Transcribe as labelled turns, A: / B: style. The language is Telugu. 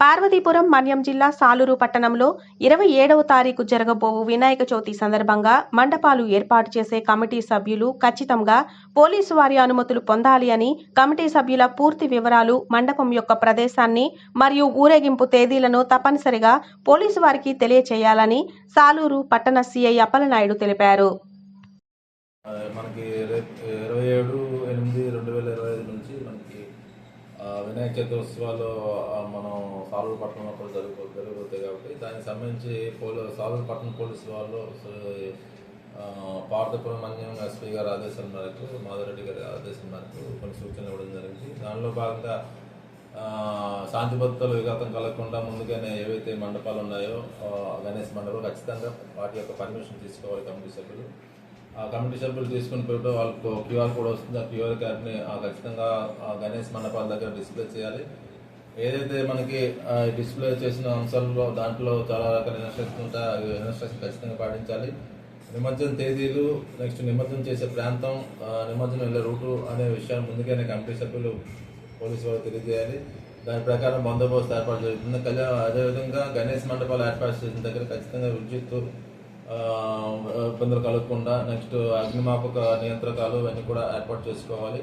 A: పార్వతీపురం మన్యం జిల్లా సాలూరు పట్టణంలో ఇరవై ఏడవ తారీఖు జరగబోవు వినాయక చవితి సందర్భంగా మండపాలు ఏర్పాటు చేసే కమిటీ సభ్యులు ఖచ్చితంగా పోలీసు వారి అనుమతులు పొందాలి అని కమిటీ సభ్యుల పూర్తి వివరాలు మండపం యొక్క ప్రదేశాన్ని మరియు ఊరేగింపు తేదీలను తప్పనిసరిగా పోలీసు వారికి తెలియచేయాలని సాలూరు పట్టణ సీఐ అప్పలనాయుడు తెలిపారు.
B: మనకి ఇరవై ఏడు వినాయక చతుర్త్సవాలు మనం సాలూరు పట్టణంలో కూడా జరుగు జరుగుతాయి కాబట్టి దానికి సంబంధించి పోలీ సాలూరు పట్టణ పోలీసు వాళ్ళు పార్థపురం మన్యం ఎస్పీ గారి ఆదేశం మేరకు మాధురెడ్డి గారి ఆదేశం మేరకు కొన్ని సూచనలు ఇవ్వడం జరిగింది. దానిలో భాగంగా శాంతి భక్తులు విఘాతం కలగకుండా ముందుగానే ఏవైతే మండపాలు ఉన్నాయో గణేష్ మండపం ఖచ్చితంగా వాటి యొక్క పర్మిషన్ తీసుకోవాలి కమిటీ సభ్యులు. కమిటీ సభ్యులు తీసుకుని పోయితే వాళ్ళకు క్యూఆర్ కోడ్ వస్తుంది. ఆ క్యూఆర్ కార్డ్ని ఆ ఖచ్చితంగా ఆ గణేష్ మండపాల దగ్గర డిస్ప్లే చేయాలి. ఏదైతే మనకి డిస్ప్లే చేసిన అంశాల్లో దాంట్లో చాలా రకాల ఇన్స్ట్రక్షన్ ఉంటాయి. ఇన్స్ట్రక్షన్ ఖచ్చితంగా పాటించాలి. నిమజ్జనం తేదీలు నెక్స్ట్ నిమజ్జనం చేసే ప్రాంతం ఆ, నిమజ్జనం వెళ్ళే రూటు అనే విషయాన్ని ముందుగానే కమిటీ సభ్యులు పోలీసు వాళ్ళు తెలియజేయాలి. దాని ప్రకారం బందోబస్తు ఏర్పాటు జరుగుతుంది. కళ్యాణ అదేవిధంగా గణేష్ మండపాలు ఏర్పాటు చేసిన దగ్గర ఖచ్చితంగా విద్యుత్ ఇబ్బందులు కలగకుండా నెక్స్ట్ అగ్నిమాపక నియంత్రకాలు ఇవన్నీ కూడా ఏర్పాటు చేసుకోవాలి.